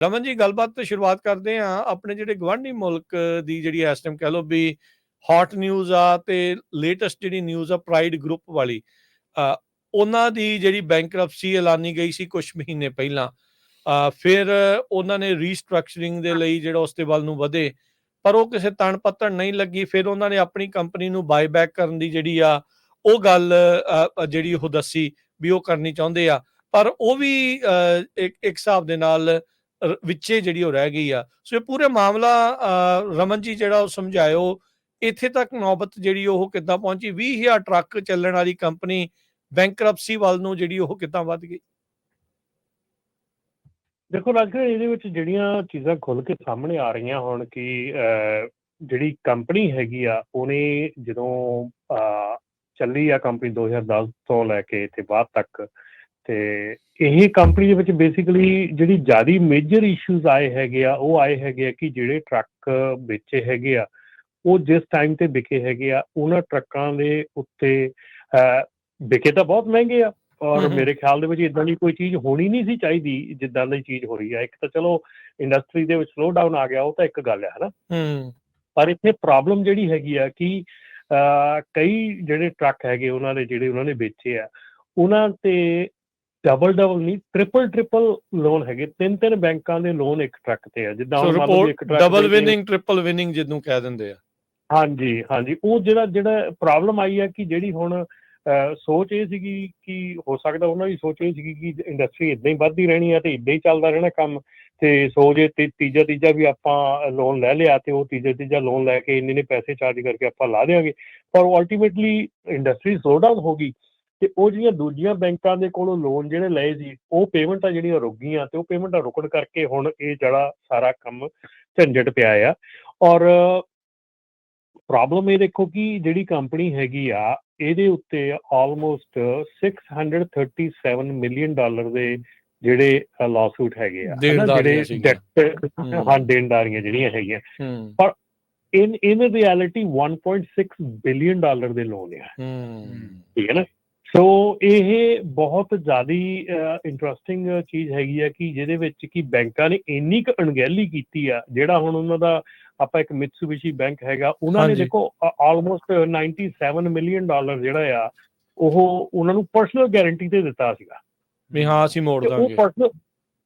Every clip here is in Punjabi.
ਰਮਨ ਜੀ, ਗੱਲਬਾਤ ਤੋਂ ਸ਼ੁਰੂਆਤ ਕਰਦੇ ਆ ਆਪਣੇ ਜਿਹੜੇ ਗਵਾਂਢੀ ਮੁਲਕ ਦੀ ਜਿਹੜੀ ਇਸ ਟਾਈਮ ਕਹਿ ਲਓ ਵੀ ਹੌਟ ਨਿਊਜ਼ ਆ ਤੇ ਲੇਟੈਸਟ ਜਿਹੜੀ ਨਿਊਜ਼ ਆ ਪ੍ਰਾਈਡ ਗਰੁੱਪ ਵਾਲੀ ਉਹਨਾਂ ਦੀ ਜਿਹੜੀ ਬੈਂਕਰਪਸੀ ਐਲਾਨੀ ਗਈ ਸੀ ਕੁਝ ਮਹੀਨੇ ਪਹਿਲਾਂ। ਫਿਰ ਉਹਨਾਂ ਨੇ ਰੀਸਟਰਕਚਰਿੰਗ ਦੇ ਲਈ ਜਿਹੜਾ ਉਸ ਤੇ ਵੱਲ ਨੂੰ ਵਧੇ, ਪਰ ਉਹ ਕਿਸੇ ਤਣ ਪੱਤਣ ਨਹੀਂ ਲੱਗੀ। ਫਿਰ ਉਹਨਾਂ ਨੇ ਆਪਣੀ ਕੰਪਨੀ ਨੂੰ ਬਾਈਬੈਕ ਕਰਨ ਦੀ ਜਿਹੜੀ ਆ, ਉਹ ਗੱਲ ਜਿਹੜੀ ਉਹ ਦੱਸੀ ਵੀ ਉਹ ਕਰਨੀ ਚਾਹੁੰਦੇ ਆ। ਪਰ ਉਹ ਵੀ ਇੱਕ ਇੱਕ ਹਿਸਾਬ ਦੇ ਨਾਲ ਵਿੱਚੇ ਜਿਹੜੀ ਉਹ ਰਹਿ ਗਈ ਆ। ਸੋ ਇਹ ਪੂਰੇ ਮਾਮਲਾ ਰਮਨ ਜੀ ਜਿਹੜਾ ਉਹ ਸਮਝਾਇਓ ਇੱਥੇ ਤੱਕ ਨੌਬਤ ਜਿਹੜੀ ਉਹ ਕਿੱਦਾਂ ਪਹੁੰਚੀ? 20000 ਟਰੱਕ ਚੱਲਣ ਵਾਲੀ ਕੰਪਨੀ ਬੈਂਕਰਪਸੀ ਵੱਲ ਨੂੰ ਜਿਹੜੀ ਉਹ ਕਿੱਦਾਂ ਵੱਧ ਗਈ? ਦੇਖੋ ਰਾਜਕਰ ਇਹਦੇ ਵਿੱਚ ਜਿਹੜੀਆਂ ਚੀਜ਼ਾਂ ਖੁੱਲ ਕੇ ਸਾਹਮਣੇ ਆ ਰਹੀਆਂ ਹੁਣ ਕਿ ਅਹ, ਜਿਹੜੀ ਕੰਪਨੀ ਹੈਗੀ ਆ ਉਹਨੇ ਜਦੋਂ ਅਹ, ਚੱਲੀ ਆ ਕੰਪਨੀ 2010 ਤੋਂ ਲੈ ਕੇ ਇੱਥੇ ਬਾਅਦ ਤੱਕ ਤੇ ਇਹ ਕੰਪਨੀ ਦੇ ਵਿੱਚ ਬੇਸਿਕਲੀ ਜਿਹੜੀ ਜਿਆਦੀ ਮੇਜਰ ਇਸ਼ੂਜ਼ ਆਏ ਹੈਗੇ ਆ ਉਹ ਆਏ ਹੈਗੇ ਆ ਕਿ ਜਿਹੜੇ ਟਰੱਕ ਵੇਚੇ ਹੈਗੇ ਆ ਉਹ ਜਿਸ ਟਾਈਮ ਤੇ ਵਿਕੇ ਹੈਗੇ ਆ ਉਹਨਾਂ ਟਰੱਕਾਂ ਦੇ ਉੱਤੇ ਵਿਕੇ ਤਾਂ ਬਹੁਤ ਮਹਿੰਗੇ ਆ। ਔਰ। ਮੇਰੇ ਖਿਆਲ ਦੇ ਵਿੱਚ ਇਦਾਂ ਦੀ ਕੋਈ ਚੀਜ਼ ਹੋਣੀ ਨਹੀਂ ਸੀ ਚਾਹੀਦੀ ਜਿੱਦਾਂ ਦੀ ਚੀਜ਼ ਹੋ ਰਹੀ ਆ। ਇੱਕ ਤਾਂ ਚਲੋ ਇੰਡਸਟਰੀ ਦੇ ਵਿੱਚ ਸਲੋ ਡਾਊਨ ਆ ਗਿਆ ਉਹ ਤਾਂ ਇੱਕ ਗੱਲ ਹੈ ਹਨਾ? ਪਰ ਇੱਥੇ ਪ੍ਰੋਬਲਮ ਜਿਹੜੀ ਹੈਗੀ ਆ ਕਿ ਕਈ ਜਿਹੜੇ ਟਰੱਕ ਹੈਗੇ ਉਹਨਾਂ ਦੇ ਜਿਹੜੇ ਉਹਨਾਂ ਨੇ ਵੇਚੇ ਆ ਉਹਨਾਂ ਤੇ ਡਬਲ ਡਬਲ ਨਹੀਂ ਟ੍ਰਿਪਲ ਟ੍ਰਿਪਲ ਲੋਨ ਹੈਗੇ। ਤਿੰਨ ਤਿੰਨ ਬੈਂਕਾਂ ਦੇ ਲੋਨ ਇੱਕ ਟਰੱਕ ਤੇ ਆ। ਜਿੱਦਾਂ ਮੰਨ ਲਓ ਇੱਕ truck double winning triple winning ਜਿਹਨੂੰ ਕਹਿ ਦਿੰਦੇ ਆ। ਹਾਂਜੀ ਹਾਂਜੀ। ਉਹ ਜਿਹੜਾ ਜਿਹੜਾ ਪ੍ਰੋਬਲਮ ਆਈ ਹੈ ਕਿ ਜਿਹੜੀ ਹੁਣ ਸੋਚ ਇਹ ਸੀਗੀ ਕਿ ਹੋ ਸਕਦਾ ਉਹਨਾਂ ਦੀ ਸੋਚ ਇਹ ਸੀਗੀ ਕਿ ਇੰਡਸਟਰੀ ਇਦਾਂ ਹੀ ਵੱਧਦੀ ਰਹਿਣੀ ਹੈ ਤੇ ਇਦਾਂ ਹੀ ਚੱਲਦਾ ਰਹਿਣਾ ਕੰਮ। ਤੇ ਸੋ ਜੇ ਤੀ- ਤੀਜਾ ਤੀਜਾ ਵੀ ਆਪਾਂ ਲੋਨ ਲੈ ਲਿਆ ਤੇ ਉਹ ਤੀਜਾ ਤੀਜਾ ਲੋਨ ਲੈ ਕੇ ਇੰਨੇ ਨੇ ਪੈਸੇ ਚਾਰਜ ਕਰਕੇ ਆਪਾਂ ਲਾ ਦੇਵਾਂਗੇ ਪਰ ਉਹ ਅਲਟੀਮੇਟਲੀ ਇੰਡਸਟਰੀ ਸਲੋ ਡਾਊਨ ਹੋ ਗਈ। ਤੇ ਉਹ ਜਿਹੜੀਆਂ ਦੂਜੀਆਂ ਬੈਂਕਾਂ ਦੇ ਕੋਲੋਂ ਲੋਨ ਜਿਹੜੇ ਲਏ ਸੀ ਉਹ ਪੇਮੈਂਟਾਂ ਜਿਹੜੀਆਂ ਰੁਕ ਗਈਆਂ ਤੇ ਉਹ ਪੇਮੈਂਟਾਂ ਰੁਕਣ ਕਰਕੇ ਹੁਣ ਇਹ ਜਿਹੜਾ ਸਾਰਾ ਕੰਮ ਝੰਜਟ ਪਿਆ ਆ। ਔਰ ਪ੍ਰੋਬਲਮ ਇਹ ਦੇਖੋ ਕਿ ਜਿਹੜੀ ਕੰਪਨੀ ਹੈਗੀ ਆ ਇਹਦੇ ਉੱਤੇ ਆਲਮੋਸਟ 637 ਮਿਲੀਅਨ ਡਾਲਰ ਦੇ ਜਿਹੜੇ ਲਾਸੂਟ ਹੈਗੇ ਆ। ਜਿਹੜੇ ਹਮ। ਹਾਂ। ਦੇਣਦਾਰੀਆਂ ਜਿਹੜੀਆਂ ਹੈਗੀਆਂ। ਹੂੰ। In in reality 1.6 billion dollar ਦੇ ਲੋਨ ਆ। ਠੀਕ ਹੈ ਨਾ? ਸੋ ਇਹ ਬਹੁਤ ਜ਼ਿਆਦੀ ਇੰਟਰਸਟਿੰਗ ਚੀਜ਼ ਹੈਗੀ ਆ ਕਿ ਜਿਹਦੇ ਵਿੱਚ ਕਿ ਬੈਂਕਾਂ ਨੇ ਇੰਨੀ ਕੁ ਅਣਗਹਿਲੀ ਕੀਤੀ ਆ ਜਿਹੜਾ ਹੁਣ ਉਹਨਾਂ ਦਾ ਆਪਾਂ ਇੱਕ ਮਿਤਸੂਬਿਸ਼ੀ ਬੈਂਕ ਹੈਗਾ ਉਹਨਾਂ ਨੇ। ਦੇਖੋ ਆਲਮੋਸਟ 97 ਮਿਲੀਅਨ ਡਾਲਰ ਜਿਹੜਾ ਆ ਉਹ ਉਹਨਾਂ ਨੂੰ ਪਰਸਨਲ ਗਾਰੰਟੀ ਤੇ ਦਿੱਤਾ ਸੀਗਾ। ਵੀ ਹਾਂ ਅਸੀਂ ਮੋੜ ਤੇ ਉਹ ਦਾਂਗੇ। ਪਰਸਨਲ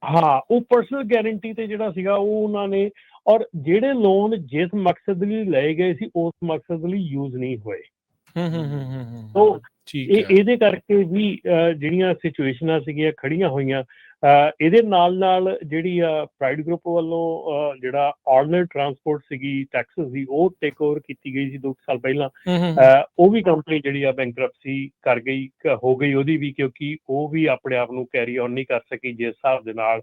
ਹਾਂ ਉਹ ਪਰਸਨਲ ਗਾਰੰਟੀ ਤੇ ਜਿਹੜਾ ਸੀਗਾ ਉਹ ਉਹਨਾਂ ਨੇ ਔਰ ਜਿਹੜੇ ਲੋਨ ਜਿਸ ਮਕਸਦ ਲਈ ਲਏ ਗਏ ਸੀ ਉਸ ਮਕਸਦ ਲਈ ਯੂਜ਼ ਨਹੀਂ ਹੋਏ। ਹੂੰ ਹੂੰ ਹੂੰ, ਹੂੰ ਸੋ ਠੀਕ ਇਹ ਹੈ। ਇਹਦੇ ਕਰਕੇ ਵੀ ਜਿਹੜੀਆਂ ਸਿਚੁਏਸ਼ਨਾਂ ਸੀਗੀਆਂ ਖੜੀਆਂ ਹੋਈਆਂ ਇਹਦੇ ਨਾਲ ਨਾਲ ਜਿਹੜੀ ਆ ਪ੍ਰਾਈਡ ਗਰੁੱਪ ਵੱਲੋਂ ਜਿਹੜਾ ਆਰਡੀਨਰੀ ਟਰਾਂਸਪੋਰਟ ਸੀਗੀ ਟੈਕਸਸ ਦੀ ਉਹ ਟੇਕ ਓਵਰ ਕੀਤੀ ਗਈ ਸੀ 2 ਸਾਲ ਪਹਿਲਾਂ। ਉਹ ਵੀ ਕੰਪਨੀ ਜਿਹੜੀ ਆ ਬੈਂਕਰਪਸੀ ਕਰ ਗਈ ਹੋ ਗਈ ਉਹਦੀ ਵੀ ਕਿਉਂਕਿ ਉਹ ਵੀ ਆਪਣੇ ਆਪ ਨੂੰ ਕੈਰੀ ਆਨ ਨਹੀਂ ਕਰ ਸਕੀ ਜਿਸ ਹਿਸਾਬ ਦੇ ਨਾਲ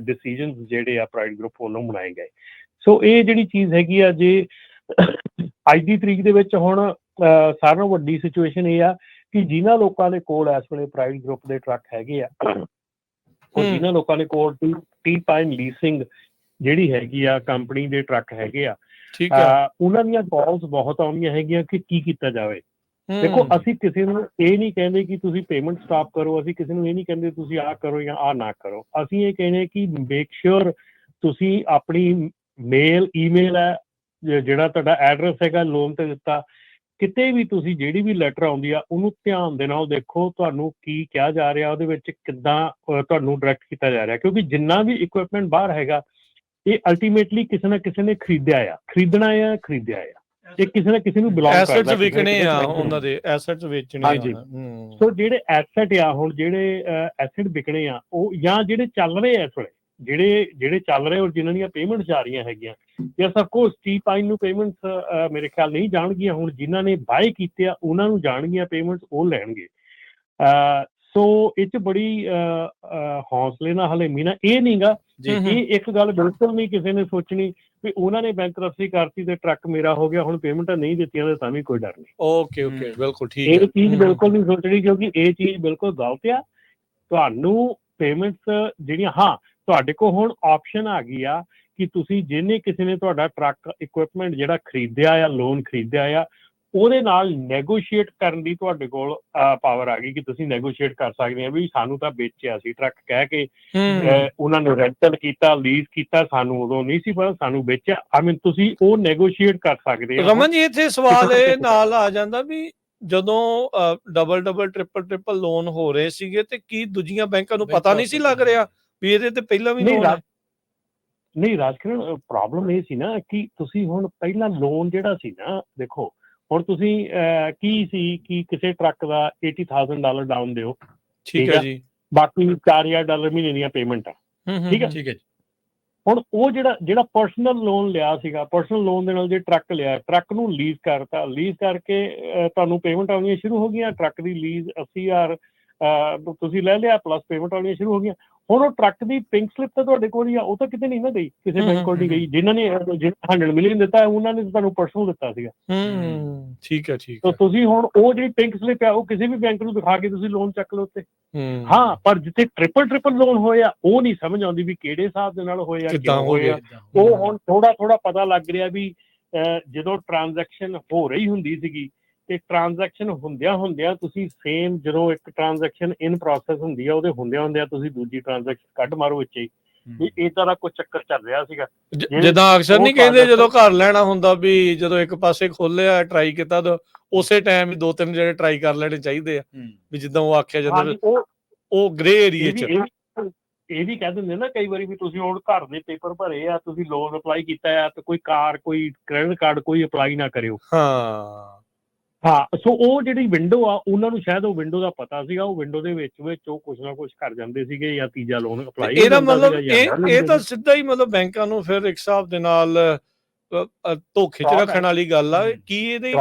ਡਿਸੀਜਨਸ ਜਿਹੜੇ ਆ ਪ੍ਰਾਈਡ ਗਰੁੱਪ ਵੱਲੋਂ ਬਣਾਏ ਗਏ। ਸੋ ਇਹ ਜਿਹੜੀ ਚੀਜ਼ ਹੈਗੀ ਆ ਜੇ ਅੱਜ ਦੀ ਤਰੀਕ ਦੇ ਵਿੱਚ ਹੁਣ ਸਾਰਿਆਂ ਨਾਲੋਂ ਵੱਡੀ ਸਿਚੁਏਸ਼ਨ ਇਹ ਆ ਕਿ ਜਿਨ੍ਹਾਂ ਲੋਕਾਂ ਦੇ ਕੋਲ ਇਸ ਵੇਲੇ ਪ੍ਰਾਈਵੇਟ ਗਰੁੱਪ ਦੇ ਟਰੱਕ ਹੈਗੇ ਆ ਉਹ। ਜਿਨ੍ਹਾਂ ਲੋਕਾਂ ਦੇ ਕੋਲ ਟੀ ਪਾਈਨ ਲੀਸਿੰਗ ਜਿਹੜੀ ਹੈਗੀ ਆ ਕੰਪਨੀ ਦੇ ਟਰੱਕ ਹੈਗੇ ਆ ਠੀਕ ਅਹ, ਉਹਨਾਂ ਦੀਆਂ ਕਾਲਸ ਬਹੁਤ ਆਉਂਦੀਆਂ ਹੈਗੀਆਂ ਕਿ ਕੀ ਕੀਤਾ ਜਾਵੇ। ਦੇਖੋ ਅਸੀਂ ਕਿਸੇ ਨੂੰ ਇਹ ਨਹੀਂ ਕਹਿੰਦੇ ਕਿ ਤੁਸੀਂ ਪੇਮੈਂਟ ਸਟਾਪ ਕਰੋ ਅਸੀਂ ਕਿਸੇ ਨੂੰ ਇਹ ਨਹੀਂ ਕਹਿੰਦੇ ਤੁਸੀਂ ਆਹ ਕਰੋ ਜਾਂ ਆਹ ਨਾ ਕਰੋ। ਅਸੀਂ ਇਹ ਕਹਿੰਦੇ ਕਿ ਮੇਕ ਸ਼ੋਰ ਤੁਸੀਂ ਆਪਣੀ ਮੇਲ ਈਮੇਲ ਹੈ ਜਿਹੜਾ ਤੁਹਾਡਾ ਐਡਰੈਸ ਹੈਗਾ ਲੋਨ ਤੇ ਦਿੱਤਾ ਕਿਤੇ ਵੀ ਤੁਸੀਂ ਜਿਹੜੀ ਵੀ ਲੈਟਰ ਆਉਂਦੀ ਆ ਉਹਨੂੰ ਧਿਆਨ ਦੇ ਨਾਲ ਦੇਖੋ ਤੁਹਾਨੂੰ ਕੀ ਕਿਹਾ ਜਾ ਰਿਹਾ ਉਹਦੇ ਵਿੱਚ ਕਿੱਦਾਂ ਤੁਹਾਨੂੰ ਡਾਇਰੈਕਟ ਕੀਤਾ ਜਾ ਰਿਹਾ ਕਿਉਂਕਿ ਜਿੰਨਾ ਵੀ ਇਕਵਿਪਮੈਂਟ ਬਾਹਰ ਹੈਗਾ ਇਹ ਅਲਟੀਮੇਟਲੀ ਕਿਸੇ ਨਾ ਕਿਸੇ ਨੇ ਖਰੀਦਿਆ ਆ ਖਰੀਦਣਾ ਆ ਖਰੀਦਿਆ ਆ ਇਹ ਕਿਸੇ ਨਾ ਕਿਸੇ ਨੂੰ ਬਿਲੋਂਗ ਕਰਦਾ ਐਸੈਟਸ ਕਿਸੇ ਆ। ਉਹਨਾਂ ਦੇ ਐਸੈਟਸ ਵੇਚਣੇ ਹਾਂਜੀ। ਸੋ ਜਿਹੜੇ ਐਸੈਟ ਆ ਹੁਣ ਜਿਹੜੇ ਐਸੈਟ ਵਿਕਣੇ ਆ ਉਹ ਜਾਂ ਜਿਹੜੇ ਚੱਲ ਰਹੇ ਆ ਇਸ ਵੇਲੇ ਜਿਹੜੇ ਜਿਹੜੇ ਚੱਲ ਰਹੇ ਔਰ ਜਿਨ੍ਹਾਂ ਦੀਆਂ ਪੇਮੈਂਟਸ ਆ ਰਹੀਆਂ ਹੈਗੀਆਂ ਯੈਸ ਆਫ ਕੋਰਸ ਟੀ ਪਾਈਨ ਨੂੰ ਪੇਮੈਂਟਸ ਮੇਰੇ ਖਿਆਲ ਨਹੀਂ ਜਾਣਗੀਆਂ ਹੁਣ ਜਿਨ੍ਹਾਂ ਨੇ ਬਾਏ ਕੀਤੇ ਆ ਉਹਨਾਂ ਨੂੰ ਜਾਣਗੀਆਂ ਪੇਮੈਂਟਸ ਉਹ ਲੈਣਗੇ। ਸੋ ਇਹ ਚ ਬੜੀ ਹੌਸਲੇ ਨਾਲ ਹਲੇ ਮੀਨਾ ਇਹ ਨਹੀਂਗਾ ਜੀ। ਇਹ ਇੱਕ ਗੱਲ ਬਿਲਕੁਲ ਨਹੀਂ ਕਿਸੇ ਨੇ ਸੋਚਣੀ ਵੀ ਉਹਨਾਂ ਨੇ ਬੈਂਕਰਪਸੀ ਕਰਤੀ ਤੇ ਟਰੱਕ ਮੇਰਾ ਹੋ ਗਿਆ ਹੁਣ ਪੇਮੈਂਟਾਂ ਨਹੀਂ ਦਿੱਤੀਆਂ ਤੇ ਤਾਂ ਵੀ ਕੋਈ ਡਰ ਨਹੀਂ। ਓਕੇ ਓਕੇ ਬਿਲਕੁਲ ਠੀਕ ਇਹ ਚੀਜ਼ ਬਿਲਕੁਲ ਨਹੀਂ ਸੋਚਣੀ ਕਿਉਂਕਿ ਇਹ ਚੀਜ਼ ਬਿਲਕੁਲ ਗਲਤ ਆ। ਤੁਹਾਨੂੰ ਪੇਮੈਂਟਸ ਜਿਹੜੀਆਂ ਹਾਂ ਤੁਹਾਡੇ ਕੋਲ ਹੁਣ ਆਪਸ਼ਨ ਆ ਗਈ ਆ ਕਿ ਤੁਸੀਂ ਜਿਹਨੇ ਕਿਸੇ ਨੇ ਤੁਹਾਡਾ ਟਰੱਕ ਇਕਵਿਪਮੈਂਟ ਜਿਹੜਾ ਖਰੀਦਿਆ ਆ ਲੋਨ ਖਰੀਦਿਆ ਆ ਉਹਦੇ ਨਾਲ ਨੈਗੋਸ਼ੀਏਟ ਕਰਨ ਦੀ ਤੁਹਾਡੇ ਕੋਲ ਪਾਵਰ ਆ ਗਈ ਕਿ ਤੁਸੀਂ ਨੈਗੋਸ਼ੀਏਟ ਕਰ ਸਕਦੇ ਆ ਵੀ ਸਾਨੂੰ ਤਾਂ ਵੇਚਿਆ ਸੀ ਟਰੱਕ ਕਹਿ ਕੇ ਉਹਨਾਂ ਨੇ ਰੈਂਟਲ ਕੀਤਾ ਲੀਜ਼ ਕੀਤਾ ਸਾਨੂੰ ਉਦੋਂ ਨਹੀਂ ਸੀ ਪਤਾ ਸਾਨੂੰ ਵੇਚਿਆ। ਆਈ ਮੀਨ ਤੁਸੀਂ ਉਹ ਨੈਗੋਸ਼ੀਏਟ ਕਰ ਸਕਦੇ ਆ ਰਮਨ ਜੀ ਇੱਥੇ ਸਵਾਲ ਇਹ ਨਾਲ ਆ ਜਾਂਦਾ ਵੀ ਜਦੋਂ double double triple triple loan ਹੋ ਰਹੇ ਸੀਗੇ ਤੇ ਕੀ ਦੂਜੀਆਂ ਬੈਂਕਾਂ ਨੂੰ ਪਤਾ ਨਹੀਂ ਸੀ ਲੱਗ ਰਿਹਾ? ਵੀ ਇਹਦੇ ਤੇ ਪਹਿਲਾਂ ਵੀ ਨਹੀਂ ਲੋਨ ਨਹੀਂ ਰਾਜਕਰਨ ਪ੍ਰੋਬਲਮ ਇਹ ਸੀ ਨਾ ਕਿ ਤੁਸੀਂ ਹੁਣ ਪਹਿਲਾਂ ਲੋਨ ਜਿਹੜਾ ਸੀ ਨਾ ਦੇਖੋ ਹੁਣ ਤੁਸੀਂ ਕੀ ਸੀ ਕਿ ਕਿਸੇ ਟਰੱਕ ਦਾ 80000 ਡਾਲਰ ਡਾਊਨ ਦਿਓ। ਠੀਕ ਹੈ। ਜੀ। ਬਾਕੀ 4000 ਡਾਲਰ ਮਹੀਨੇ ਦੀਆਂ ਪੇਮੈਂਟ ਆ। ਠੀਕ ਹੈ। ਠੀਕ ਹੈ ਹੁਣ ਉਹ ਜਿਹੜਾ ਜਿਹੜਾ ਪਰਸਨਲ ਲੋਨ ਲਿਆ ਸੀਗਾ ਪਰਸਨਲ ਲੋਨ ਦੇ ਨਾਲ ਜੇ ਟਰੱਕ ਲਿਆ ਟਰੱਕ ਨੂੰ ਲੀਜ਼ ਕਰਤਾ ਲੀਜ਼ ਕਰਕੇ ਤੁਹਾਨੂੰ ਪੇਮੈਂਟ ਆਉਣੀਆਂ ਸ਼ੁਰੂ ਹੋ ਗਈਆਂ ਟਰੱਕ ਦੀ ਲੀਜ਼ 80000 ਅਹ, ਤੁਸੀਂ ਲੈ ਲਿਆ ਪਲੱਸ ਪੇਮੈਂਟ ਆਉਣੀਆਂ ਸ਼ੁਰੂ ਹੋ ਗਈਆਂ। ਹੁਣ ਉਹ ਟਰੱਕ ਦੀ ਪਿੰਕ ਸਲਿੱਪ ਤਾਂ ਤੁਹਾਡੇ ਕੋਲ ਹੀ ਆ ਉਹ ਤਾਂ ਕਿਤੇ ਨਹੀਂ ਨਾ ਗਈ ਕਿਸੇ ਬੈਂਕ ਕੋਲ ਨਹੀਂ ਗਈ ਜਿਨ੍ਹਾਂ ਨੇ ਅਹ, ਜਿਹਨਾਂ 100 ਮਿਲੀਅਨ ਦਿੱਤਾ ਉਹਨਾਂ ਨੇ ਤਾਂ ਤੁਹਾਨੂੰ ਪਰਸਨਲ ਦਿੱਤਾ ਸੀਗਾ। ਹੂੰ ਠੀਕ ਹੈ ਠੀਕ ਤਾਂ ਹੈ ਤੁਸੀਂ ਹੁਣ ਉਹ ਜਿਹੜੀ ਪਿੰਕ ਸਲਿੱਪ ਆ ਉਹ ਕਿਸੇ ਵੀ ਬੈਂਕ ਨੂੰ ਦਿਖਾ ਕੇ ਤੁਸੀਂ ਲੋਨ ਚੱਕ ਲਓ ਉੱਤੇ ਹੂੰ। ਹਾਂ ਪਰ ਜਿੱਥੇ ਟ੍ਰਿਪਲ ਟ੍ਰਿਪਲ ਲੋਨ ਹੋਇਆ ਉਹ ਨਹੀਂ ਸਮਝ ਆਉਂਦੀ ਵੀ ਕਿਹੜੇ ਹਿਸਾਬ ਦੇ ਨਾਲ ਹੋਇਆ ਕਿੱਦਾਂ ਕਿਉਂ ਹੋ ਗਿਆ ਉਹ ਹੁਣ ਥੋੜਾ ਥੋੜਾ ਪਤਾ ਲੱਗ ਰਿਹਾ ਵੀ ਜਦੋਂ ਟ੍ਰਾਂਜੈਕਸ਼ਨ ਹੋ ਰਹੀ ਹੁੰਦੀ ਸੀਗੀ ਤੇ ਟ੍ਰਾਂਜੈਕਸ਼ਨ ਹੁੰਦਿਆਂ ਹੁੰਦਿਆਂ ਤੁਸੀਂ ਸੇਮ ਜਦੋਂ ਇੱਕ ਟ੍ਰਾਂਜੈਕਸ਼ਨ ਇਨ ਪ੍ਰੋਸੈਸ ਹੁੰਦੀ ਆ ਉਹਦੇ ਹੁੰਦਿਆਂ ਹੁੰਦਿਆਂ ਤੁਸੀਂ ਦੂਜੀ ਟ੍ਰਾਂਜੈਕਸ਼ਨ ਕੱਢ ਮਾਰੋ ਵਿੱਚ ਹੀ। ਵੀ ਇਦਾਂ ਦਾ ਕੋਈ ਚੱਕਰ ਚੱਲ ਰਿਹਾ ਸੀਗਾ। ਜਿੱਦਾਂ ਅਕਸਰ ਨਹੀਂ ਕਹਿੰਦੇ ਜਦੋਂ ਘਰ ਲੈਣਾ ਹੁੰਦਾ ਵੀ ਜਦੋਂ ਇੱਕ ਪਾਸੇ ਖੋਲਿਆ ਟਰਾਈ ਕੀਤਾ ਤਾਂ ਉਸੇ ਟਾਈਮ ਹੀ ਦੋ ਤਿੰਨ ਜਿਹੜੇ ਟਰਾਈ ਕਰ ਲੈਣੇ ਚਾਹੀਦੇ ਆ। ਵੀ ਜਿੱਦਾਂ ਉਹ ਆਖਿਆ ਜਾਂਦਾ ਉਹ ਉਹ ਗ੍ਰੇ ਏਰੀਆ ਇਹ ਵੀ ਚ। ਇਹ ਵੀ- ਇਹ ਵੀ ਕਹਿ ਦਿੰਦੇ ਨਾ ਕਈ ਵਾਰੀ ਵੀ ਤੁਸੀਂ ਹੁਣ ਘਰ ਦੇ ਪੇਪਰ ਭਰੇ ਆ ਤੁਸੀਂ ਲੋਨ ਅਪਲਾਈ ਕੀਤਾ ਆ ਤੇ ਕੋਈ ਕਾਰ ਕੋਈ ਕ੍ਰੈਡਿਟ ਕਾਰਡ ਕੋਈ ਅਪਲਾਈ ਨਾ ਕਰਿਓ। ਹਾਂ। ਹਾਂ ਸੋ ਉਹ ਜਿਹੜੀ ਵਿੰਡੋ ਆ ਉਹਨਾਂ ਨੂੰ ਸ਼ਾਇਦ ਉਹ ਵਿੰਡੋ ਦਾ ਪਤਾ ਸੀਗਾ ਉਹ ਵਿੰਡੋ ਦੇ ਵਿੱਚ ਵਿੱਚ ਉਹ ਕੁਝ ਨਾ ਕੁਝ ਕਰ ਜਾਂਦੇ ਸੀਗੇ ਜਾਂ ਤੀਜਾ ਲੋਨ ਅਪਲਾਈ ਇਹਦਾ ਮਤਲਬ ਇਹ ਇਹ ਤਾਂ ਸਿੱਧਾ ਹੀ ਮਤਲਬ ਬੈਂਕਾਂ ਨੂੰ ਫਿਰ ਇੱਕ ਹਿਸਾਬ ਦੇ ਨਾਲ ਧੋਖੇ ਚ ਰੱਖਣ। ਵਾਲੀ ਗੱਲ ਆ। ਕੀ ਇਹਦੇ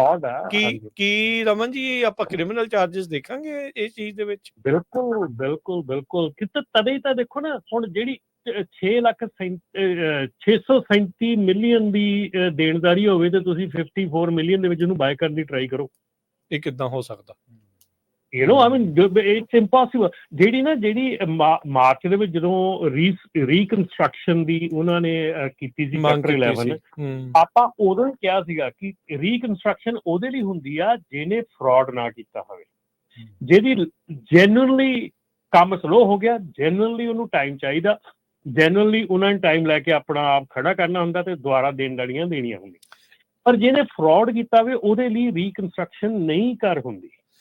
ਕੀ। ਕੀ ਰਮਨ ਜੀ ਆਪਾਂ ਕ੍ਰਿਮੀਨਲ ਚਾਰजेस ਦੇਖਾਂਗੇ ਇਸ ਚੀਜ਼ ਦੇ ਵਿੱਚ ਬਿਲਕੁਲ ਬਿਲਕੁਲ ਬਿਲਕੁਲ ਕਿਤੇ ਤਦੇ ਤਾਂ ਦੇਖੋ ਨਾ ਹੁਣ ਜਿਹੜੀ 6 ਲੱਖ 637 ਮਿਲੀਅਨ ਦੀ ਦੇਣਦਾਰੀ ਹੋਵੇ ਤੇ ਤੁਸੀਂ 54 ਮਿਲੀਅਨ ਦੇ ਵਿੱਚ ਉਹਨੂੰ ਬਾਏ ਕਰਨ ਦੀ ਟਰਾਈ ਕਰੋ। ਇਹ ਕਿੱਦਾਂ ਹੋ ਸਕਦਾ? You know I mean it's impossible ਜਿਹੜੀ ਨਾ ਜਿਹੜੀ ਮਾਰਚ ਦੇ ਵਿੱਚ ਜਦੋਂ ਰੀਕਨਸਟਰਕਸ਼ਨ ਦੀ ਉਹਨਾਂ ਨੇ ਕੀਤੀ ਸੀ ਕੀਤੀ 11 ਸੀ। ਹੂੰ। ਆਪਾਂ ਉਦੋਂ ਹੀ ਕਿਹਾ ਸੀਗਾ ਕਿ ਰੀਕਨਸਟਰਕਸ਼ਨ ਉਹਦੇ ਲਈ ਹੁੰਦੀ ਆ ਜਿਹਨੇ ਫਰਾਡ ਨਾ ਕੀਤਾ ਹੋਵੇ। ਜਿਹਦੀ ਜੈਨੂਇਨਲੀ ਕੰਮ ਸਲੋ ਹੋ ਗਿਆ ਜੈਨੂਇਨਲੀ ਉਹਨੂੰ ਟਾਈਮ ਚਾਹੀਦਾ ਜਨਰਲੀ ਉਹਨਾਂ ਨੇ ਟਾਈਮ ਲੈ ਕੇ ਆਪਣਾ ਆਪ ਖੜਾ ਕਰਨਾ ਹੁੰਦਾ ਤੇ ਦੁਬਾਰਾ ਦੇਣ ਦੇਣੀਆਂ ਦੇਣੀਆਂ ਹੁੰਦੀਆਂ। ਪਰ ਜਿਹਨੇ ਫਰਾਡ ਕੀਤਾ ਹੋਵੇ ਉਹਦੇ ਲਈ ਰੀਕਨਸਟਰਕਸ਼ਨ ਨਹੀਂ ਕਰ ਹੁੰਦੀ।